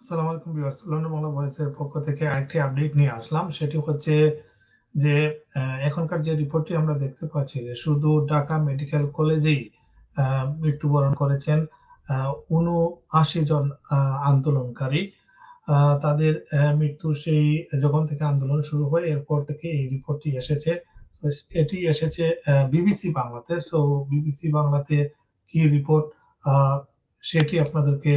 আসসালামু আলাইকুম viewers. London Bangla ভয়েসের পক্ষ থেকে আরেকটি আপডেট নিয়ে আসলাম। সেটি হচ্ছে যে এখনকার যে রিপোর্টটি আমরা দেখতে পাচ্ছি যে শুধু ঢাকা মেডিকেল কলেজেই মৃত্যুবরণ করেছেন উনআশি জন আন্দোলনকারী। আহ, তাদের আহ, মৃত্যু সেই যখন থেকে আন্দোলন শুরু হয় এরপর থেকে এই রিপোর্টটি এসেছে। এটি এসেছে বিবিসি বাংলাতে। তো বিবিসি বাংলাতে কি রিপোর্ট সেটি আপনাদেরকে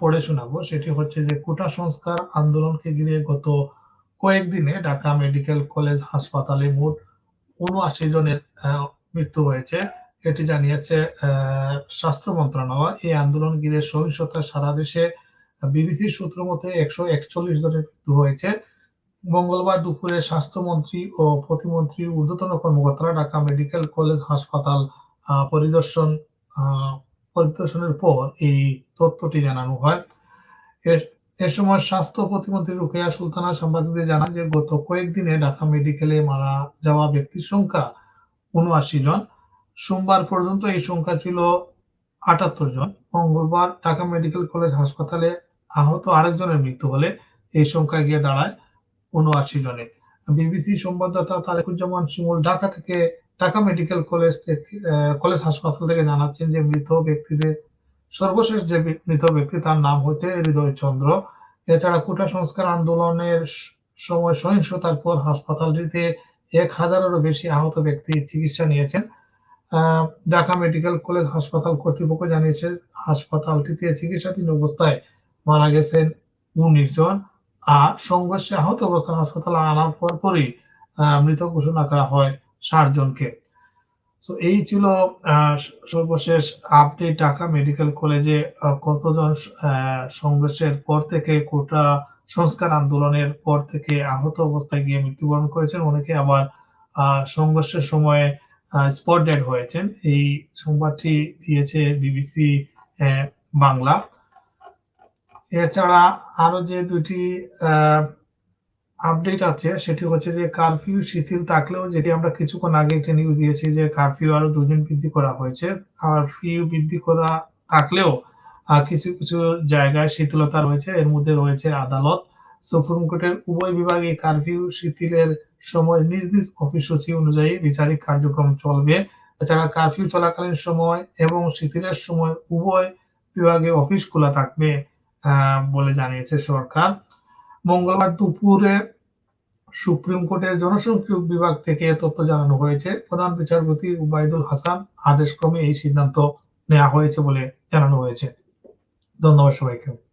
পড়ে শোনাবো। সেটি হচ্ছে যে, কোটা সংস্কার আন্দোলনকে ঘিরে গত কয়েকদিনে ঢাকা মেডিকেল কলেজ হাসপাতালে মোট উনআশি জনের মৃত্যু হয়েছে। এটি জানিয়েছে স্বাস্থ্য মন্ত্রণালয়। এই আন্দোলন ঘিরে সহিংসতা সারা দেশে বিবিসির সূত্র মতে একশো একচল্লিশ জনের মৃত্যু হয়েছে। মঙ্গলবার দুপুরে স্বাস্থ্যমন্ত্রী ও প্রতিমন্ত্রী ঊর্ধ্বতন কর্মকর্তারা ঢাকা মেডিকেল কলেজ হাসপাতাল পরিদর্শন পরিদর্শনের পর এই তথ্যটি জানানো হয়। এর, এ সময় স্বাস্থ্য প্রতিমন্ত্রী রুকেয়া সুলতানা সাংবাদিকদের জানান যে, গত কয়েকদিনে ঢাকা মেডিকেলে মারা যাওয়া ব্যক্তির সংখ্যা উনআশি জন। সোমবার পর্যন্ত এই সংখ্যা ছিল আটাত্তর জন। মঙ্গলবার ঢাকা মেডিকেল কলেজ হাসপাতালে আহত আরেকজনের মৃত্যু হলে এই সংখ্যা গিয়ে দাঁড়ায় উনআশি জনে। বিবিসি সংবাদদাতা তারেকুজ্জামান শিমুল ঢাকা থেকে ঢাকা মেডিকেল কলেজ থেকে কলেজ হাসপাতাল থেকে জানাচ্ছেন যে মৃত ব্যক্তিদের সর্বশেষ যে মৃত ব্যক্তি তার নাম হচ্ছে হৃদয় চন্দ্র। এছাড়া কোটা সংস্কার আন্দোলনের সময় সহিংসতার পর হাসপাতালটিতে এক হাজারেরও বেশি আহত ব্যক্তি চিকিৎসা নিয়েছেন। ঢাকা মেডিকেল কলেজ হাসপাতাল কর্তৃপক্ষ জানিয়েছে হাসপাতালটিতে চিকিৎসাধীন অবস্থায় মারা গেছেন উনিশ জন। আর সংঘর্ষে আহত অবস্থায় হাসপাতালে আনার পর পরই আহ, মৃত ঘোষণা করা হয়। ষাট জনকে তো এই ছিল আহ, সর্বশেষ আপডেট ঢাকা মেডিকেল কলেজে আহ, কতজন আহ, সংঘর্ষের পর থেকে কোটা সংস্কার আন্দোলনের পর থেকে আহত অবস্থায় গিয়ে মৃত্যুবরণ করেছেন। অনেকে আবার আহ, সংঘর্ষের সময় স্পট ডেড হয়েছেন। এই সংবাদটি দিয়েছে বিবিসি বাংলা। এছাড়া আরও যে দুটি আপডেট আছে, সেটি হচ্ছে যে কারফিউ শিথিল থাকলেও যেটি আমরা কিছুক্ষণ আগে একটা নিউজ দিয়েছি যে কারফিউ আরও দুজন বৃদ্ধি করা হয়েছে। কারফিউ বৃদ্ধি করা থাকলেও কিছু কিছু জায়গায় শিথিলতা রয়েছে, এর মধ্যে রয়েছে আদালত। সুপ্রিম কোর্টের উভয় বিভাগে কারফিউ শিথিলের সময় নিজ নিজ অফিস সূচি অনুযায়ী বিচারিক কার্যক্রম চলবে। এছাড়া কারফিউ চলাকালীন সময় এবং শিথিলের সময় উভয় বিভাগে অফিস খোলা থাকবে বলে জানিয়েছে সরকার। মঙ্গলবার দুপুরে সুপ্রিম কোর্টের জনসংযোগ বিভাগ থেকে তথ্য জানানো হয়েছে। প্রধান বিচারপতি উবায়দুল হাসান আদেশক্রমে এই সিদ্ধান্ত নেওয়া হয়েছে বলে জানানো হয়েছে। ধন্যবাদ সবাইকে।